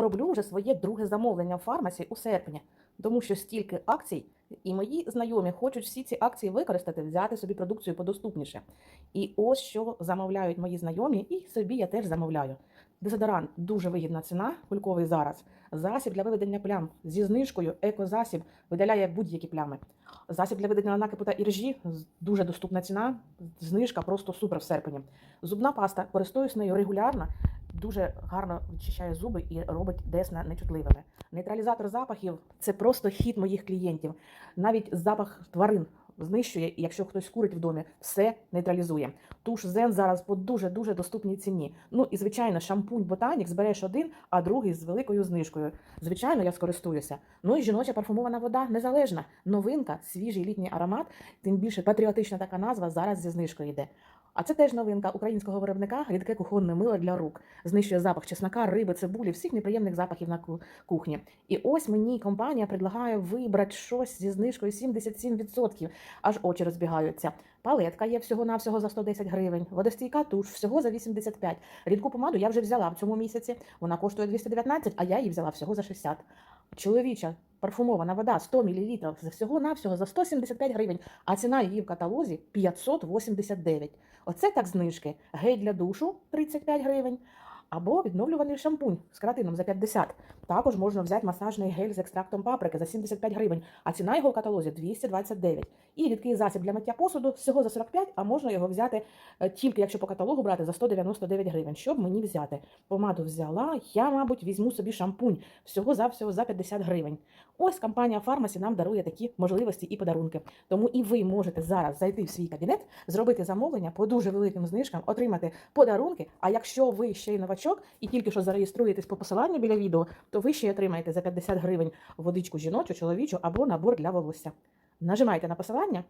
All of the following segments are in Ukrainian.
роблю вже своє друге замовлення в фармасі у серпні, тому що стільки акцій, і мої знайомі хочуть всі ці акції використати, взяти собі продукцію подоступніше. І ось що замовляють мої знайомі, і собі я теж замовляю. Дезодорант дуже вигідна ціна, кульковий зараз. Засіб для виведення плям зі знижкою, екозасіб видаляє будь-які плями. Засіб для видалення накипу та іржі дуже доступна ціна, знижка просто супер в серпні. Зубна паста, користуюсь нею регулярно, дуже гарно відчищає зуби і робить десна нечутливими. Нейтралізатор запахів це просто хід моїх клієнтів. Навіть запах тварин знищує, якщо хтось курить в домі, все нейтралізує. Туш Зен зараз по дуже дуже доступній ціні. Ну і звичайно, шампунь Ботанік збереш один, а другий з великою знижкою. Звичайно, я скористуюся. Ну і жіноча парфумована вода незалежна. Новинка, свіжий літній аромат, тим більше патріотична така назва зараз зі знижкою йде. А це теж новинка українського виробника рідке кухонне мило для рук. Знищує запах чеснока, риби, цибулі, всіх неприємних запахів на кухні. І ось мені компанія предлагає вибрати щось зі знижкою 77%. Аж очі розбігаються. Палетка є всього-навсього за 110 гривень, водостійка туш всього за 85. Рідку помаду я вже взяла в цьому місяці. Вона коштує 219, а я її взяла всього за 60. Чоловіча парфумована вода 100 мл за всього-навсього за 175 гривень, а ціна її в каталозі 589. Оце так знижки. Гель для душу 35 гривень. Або відновлюваний шампунь з каратином за 50. Також можна взяти масажний гель з екстрактом паприки за 75 гривень, а ціна його в каталозі 229. І рідкий засіб для миття посуду всього за 45, а можна його взяти е, тільки якщо по каталогу брати за 199 гривень. Щоб мені взяти? Помаду взяла, я, мабуть, візьму собі шампунь всього за всього за 50 гривень. Ось компанія Фармасі нам дарує такі можливості і подарунки. Тому і ви можете зараз зайти в свій кабінет, зробити замовлення по дуже великим знижкам, отримати подарунки. А якщо ви ще й новачок і тільки що зареєструєтесь по посиланню біля відео, то ви ще отримаєте за 50 гривень водичку жіночу, чоловічу або набор для волосся. Нажимайте на посилання,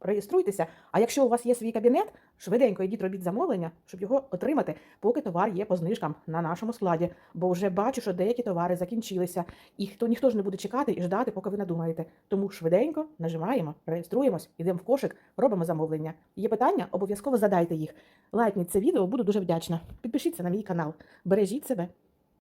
реєструйтеся. А якщо у вас є свій кабінет, швиденько йдіть робіть замовлення, щоб його отримати, поки товар є по знижкам на нашому складі. Бо вже бачу, що деякі товари закінчилися, і хто ніхто ж не буде чекати і ждати, поки ви надумаєте. Тому швиденько нажимаємо, реєструємось, йдемо в кошик, робимо замовлення. Є питання, обов'язково задайте їх. Лайкніть це відео, буду дуже вдячна. Підпишіться на мій канал. Бережіть себе.